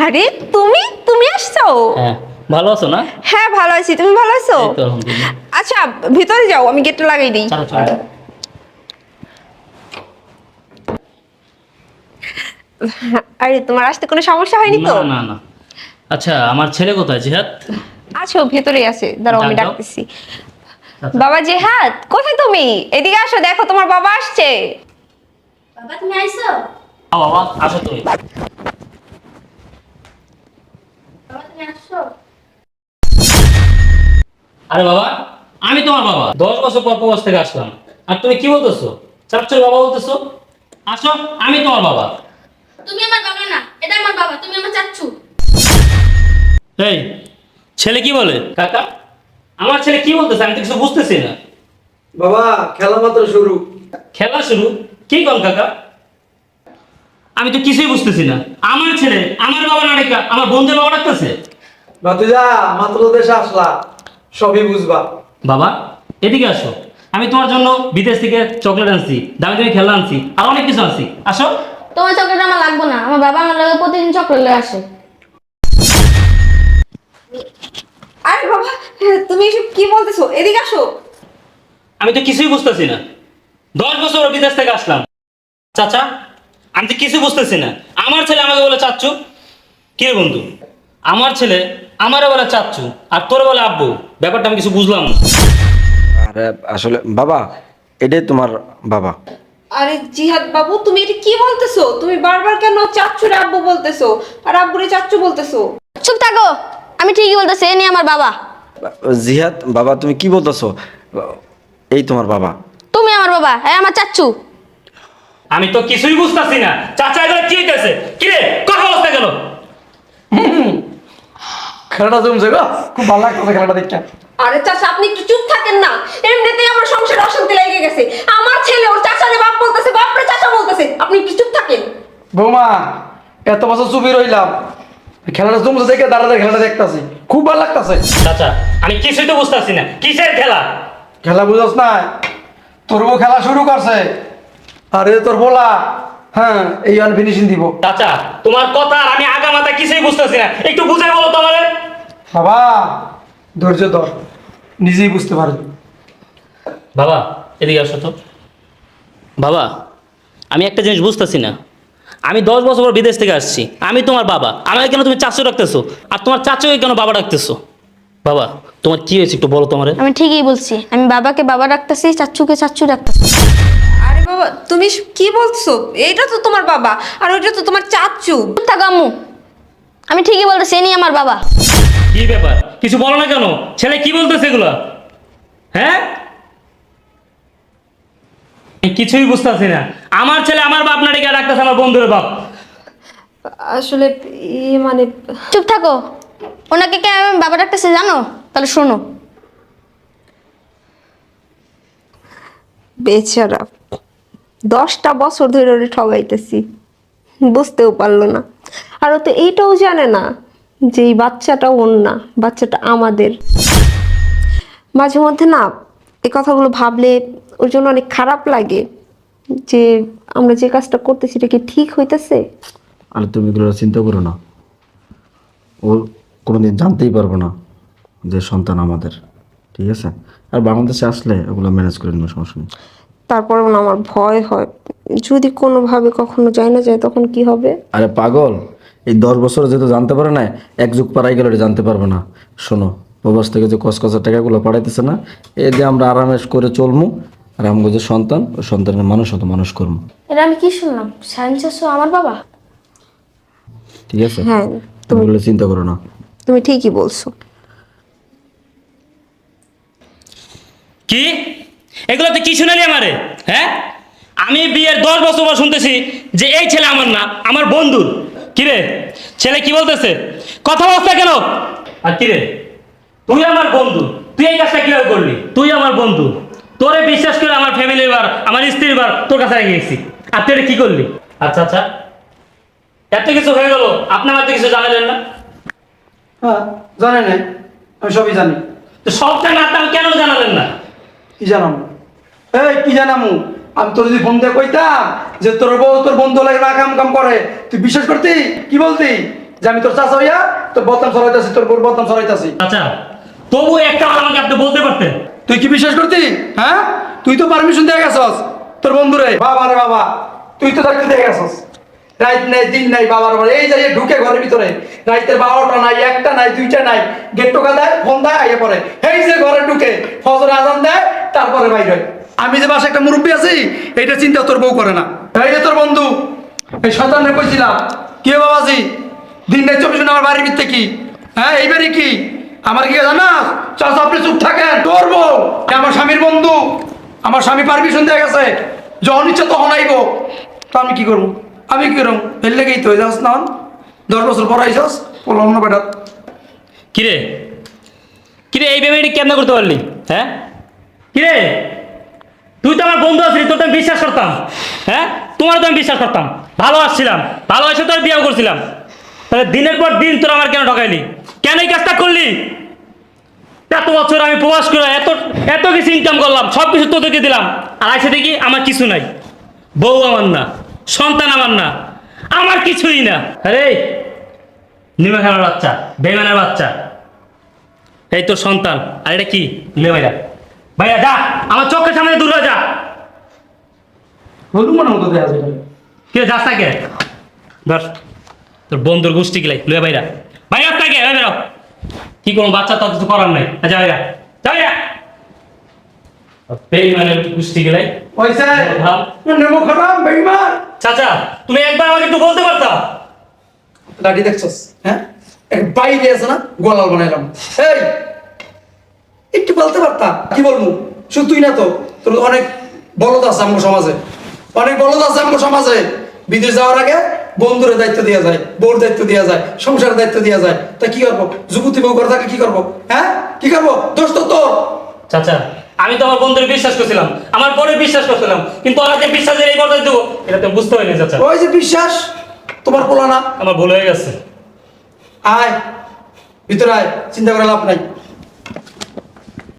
আরে তুমি তুমি আসছো? হ্যাঁ ভালো আছো না? হ্যাঁ ভালো আছি। তুমি ভালো আছো? আচ্ছা ভিতরে যাও আমি গেটটা লাগাই দিই। চলো চলো। আরে তোমার আসতে কোনো সমস্যা হয়নি তো? না না না। আচ্ছা আমার ছেলে কোথায় জিহাদ? আছো ভেতরে আছে। দাঁড়াও আমি ডাকতেছি। আচ্ছা। বাবা জেহাদ কোথায় তুমি? এদিকে আসো দেখো তোমার বাবা আসছে। বাবা তুমি আইছো বাবা আসো তুমি। আরে বাবা আমি তোমার বাবা। দশ বছর পর প্রবাস থেকে আসলাম। আর তুমি কি বলতেছো? চাচ্চুর বাবা বলতেছো? আসো আমি তোমার বাবা। তুমি আমার বাবা না এটা আমার বাবা তুমি আমার চাচ্ছু এই ছেলে কি বলে? কাকা আমার ছেলে কি বলতেছে? আমি তো কিছু বুঝতেছি না। বাবা খেলা মাত্র শুরু। খেলা শুরু? কি কল কাকা? আমি তো কিছুই বুঝতেছি না। আমার ছেলে আমার বাবা না রেখা আমার বন্ধুর বাবা ডাকতেছে? ভাতুজা মাত্র দেশে আসলা। সবই বুঝবা। বাবা এদিকে আসো। আমি তোমার জন্য বিদেশ থেকে চকলেট আনছি দামি দামি খেলা আনছি আর অনেক কিছু আনছি। আসো। তোমার চকলেট আমার লাগবে না। আমার বাবা আমার লাগে প্রতিদিন চকলেট লয়ে আসে। আরে বাবা তুমি এসব কি বলতেছো? এদিকে আসো। আমি তো কিছুই বুঝতেছি না। দশ বছর বিদেশ থেকে আসলাম। চাচা আমি তো কিছু বুঝতেছি না। আমার ছেলে আমাকে বলে চাচ্ছু কে বন্ধু? আমার ছেলে আমারও বলে চাচ্ছু আর তোর বলে আব্বু ব্যাপারটা আমি কিছু বুঝলাম না। আরে আসলে বাবা এটাই তোমার বাবা। আরে জিহাদ বাবু তুমি এটা কি বলতেছো? তুমি বারবার কেন চাচ্ছু রে আব্বু বলতেছো? আর আব্বুরে চাচ্ছু বলতেছো? চুপ থাকো আমি ঠিকই বলতেছি এ নিয়ে আমার বাবা। জিহাদ বাবা তুমি কি বলতেছো? এই তোমার বাবা। তুমি আমার বাবা হ্যাঁ আমার চাচ্ছু আমি তো কিছুই বুঝতেছি না। চাচা এগুলো কি হইতেছে? কি রে কথা বলতে গেল। খেলাটা জমছে গো খুব ভালো লাগতেছে খেলাটা দেখতে। আরে চাচা আপনি একটু চুপ থাকেন না। এমনিতেই আমার সংসারে অশান্তি লেগে গেছে। আমার ছেলে ওর চাচারে বাপ বলতেছে বাপরে চাচা বলতেছে। আপনি একটু চুপ থাকেন। বৌমা এত বছর চুপি রইলাম। খেলাটা জমছে দেখে দাঁড়াতে খেলাটা দেখতাছি। খুব ভালো লাগতাছে। চাচা আমি কিছুই তো বুঝতেছি না। কিসের খেলা? খেলা বুঝাস না তোর খেলা শুরু করছে। আর এ তোর বলা হ্যাঁ এই অন ফিনিশিং দিব। চাচা তোমার কথা আর আমি আগা মাথা কিছুই বুঝতেছি না। একটু বুঝাই বলো তো আমারে বাবা ধৈর্য ধর নিজেই বুঝতে পারবি। বাবা এদিকে আসো তো। বাবা আমি একটা জিনিস বুঝতেছি না। আমি দশ বছর পর বিদেশ থেকে আসছি। আমি তোমার বাবা। আমাকে কেন তুমি চাচু রাখতেছো আর তোমার চাচুকে কেন বাবা ডাকতেছো? বাবা তোমার কি হয়েছে একটু বলো তোমার আমি ঠিকই বলছি। আমি বাবাকে বাবা ডাকতেছি চাচুকে চাচু ডাকতেছি। আরে বাবা তুমি কি বলছো? এইটা তো তোমার বাবা আর ওইটা তো তোমার আম্মু আমি ঠিকই বলতেছি আমার বাবা। কি ব্যাপার? কিছু বলো না কেন? ছেলে কি বলতেছে এগুলো? হ্যাঁ? কিছুই বুঝতেছি না। আমার ছেলে আমার বাপ না ডেকে ডাকতেছে আমার বন্ধুর বাপ। আসলে ই মানে চুপ থাকো। ওনাকে কে আমি বাবা ডাকতেছি জানো? তাহলে শোনো। বেচারা দশটা বছর ধরে ওরে ঠগাইতেছি। বুঝতেও পারল না। আর ও তো এইটাও জানে না যে এই বাচ্চাটা ওর না, বাচ্চাটা আমাদের। মাঝে মধ্যে না এ কথাগুলো ভাবলে ওর জন্য অনেক খারাপ লাগে যে আমরা যে কাজটা করতেছি এটা কি ঠিক হইতেছে? আর তুমি এগুলো চিন্তা করো না। ও কোনোদিন জানতেই পারব না যে সন্তান আমাদের, ঠিক আছে? আর বাংলাদেশে আসলে ওগুলো ম্যানেজ করে নেব সমস্যা নেই। তারপর না আমার ভয় হয়। যদি কোনোভাবে কখনো যায় না যায় তখন কি হবে? আরে পাগল এই দশ বছর যেহেতু জানতে পারে না এক যুগ পাড়াই গেলে জানতে পারবে না। শোনো প্রবাস থেকে যে কস কষার টাকাগুলো পাঠাইতেছে না এই যে আমরা আরামে করে চলমু আর আমাকে যে সন্তান ওই সন্তানের মানুষ হতো মানুষ করব এটা আমি কি শুনলাম? সায়েন্স আমার বাবা? ঠিক আছে? হ্যাঁ তুমি এগুলো চিন্তা করো না। তুমি ঠিকই বলছো। কি? এগুলো তো কি শুনালি আমারে? হ্যাঁ? আমি বিয়ের দশ বছর পর শুনতেছি যে এই ছেলে আমার না আমার বন্ধুর। কিরে ছেলে কি বলতেছে? কথা বলছে কেন? আর কিরে তুই আমার বন্ধু। তুই এই কাজটা কীভাবে করলি? তুই আমার বন্ধু। তোরে বিশ্বাস করে আমার ফ্যামিলির বার আমার স্ত্রীর বার তোর কাছে রেখে গেছি। আর তুই কি করলি? আচ্ছা আচ্ছা। এত কিছু হয়ে গেল আপনার হাতে কিছু জানালেন না? হ্যাঁ জানে না আমি সবই জানি। তো সবটা না কেন জানালেন না? কি জানাম? এই কি জানামু? আমি তোর যদি ফোন দিয়ে কইতাম যে তোর বউ তোর বন্ধু লাগে না কাম কাম করে তুই বিশ্বাস করতি? কি বলতি? যে আমি তোর চাচা হইয়া তোর বদনাম সরাইতাছি তোর বোর বদনাম সরাইতাছি আচ্ছা তবু একটা আমাকে আপনি বলতে পারতেন। তুই কি বিশ্বাস করতি? হ্যাঁ? তুই তো পারমিশন দিয়ে গেছস তোর বন্ধুরে। বাবা রে বাবা তুই তো দায়িত্ব দিয়ে গেছস। রাত নাই দিন নাই বাবার বাবা এই যাই ঢুকে ঘরের ভিতরে। রাইতের বারোটা নাই একটা নাই দুইটা নাই। গেট টোকা দেয় ফোন দেয় আইয়ে পরে এই যে ঘরে ঢুকে ফজর আজান দেয় তারপরে বাইর হয়। আমি যে বাসে একটা মুরব্বী আছি এইটা চিন্তা তোর বউ করে না। এই যে তোর বন্ধু এই শতানে কইছিলাম কি রে বাবাজি? দিন নাই চব্বিশ আমার বাড়ির ভিতরে কি? হ্যাঁ এই বাড়ি কি? আমার কি জানাস? চাষ আপনি চুপ থাকেন। তোর বউ আমার স্বামীর বন্ধু। আমার স্বামী পারমিশন দিয়ে গেছে। যখন ইচ্ছা তখন আইব। তো আমি কি করব? আমি কি করব? এর লেগেই তো যাস না। দশ বছর পর আইসস বললাম না বেটা। কিরে? কিরে এই পেমেন্ট কেমন করতে পারলি? হ্যাঁ? কিরে? তুই তো আমার বন্ধু আছিস তোর তো আমি বিশ্বাস করতাম। হ্যাঁ? তোমার তো আমি বিশ্বাস করতাম। ভালো আসছিলাম ভালো এসে তোর বিয়েও করছিলাম। তাহলে দিনের পর দিন তোর আমার কেন ঠকাইলি কেন এই কাজটা করলি? এত বছর আমি প্রবাস করে এত এত কিছু ইনকাম করলাম সব কিছু তোদেরকে দিলাম। আর আইসে দেখি আমার কিছু নাই। বউ আমার না, সন্তান আমার না, আমার কিছুই না। আরে নিমে খানার বাচ্চা বেমানের বাচ্চা। এই তোর সন্তান, আর এটা কি? লে ভাইয়া যা। আমার চোখের সামনে দূর হয়ে যা। হলু মনে মতো কে যাস তাকে? ধর তোর বন্ধুর গোষ্ঠী গিলাই। লুয়ে ভাইরা। ভাইয়া তাকে ভাই বেরো। কি কোনো বাচ্চা তো কিছু করার নাই। যা ভাইয়া। যা ভাইয়া। বেইমানের গোষ্ঠী গিলাই। পয়সা। নেমো খারাপ বেইমান। চাচা তুমি একবার আমাকে একটু বলতে পারতা? লাঠি দেখছস হ্যাঁ? এক বাইরে আছে না গোলাল বানাইলাম। এই একটু বলতে পারতা কি বলব? শুধু তুই না তো। তোর অনেক বলদ আছে আমার সমাজে। অনেক বলদ আছে আমার সমাজে। বিদেশ যাওয়ার আগে বন্ধুরের দায়িত্ব দেওয়া যায় বউর দায়িত্ব দেওয়া যায় সংসারের দায়িত্ব দেওয়া যায়। তা কি করব? যুবতী বউ করে থাকে কি করব? হ্যাঁ? কি করব? দোষ তো তোর। চাচা আমি তো আমার বন্ধুর বিশ্বাস করছিলাম। আমার পরে বিশ্বাস করছিলাম। কিন্তু আমাকে বিশ্বাসের এই পর্যায়ে দেবো এটা তো বুঝতে হয়নি চাচা। ওই যে বিশ্বাস তোমার পোলা না। আমার ভুল হয়ে গেছে। আয় ভিতরে আয় চিন্তা করে লাভ নাই।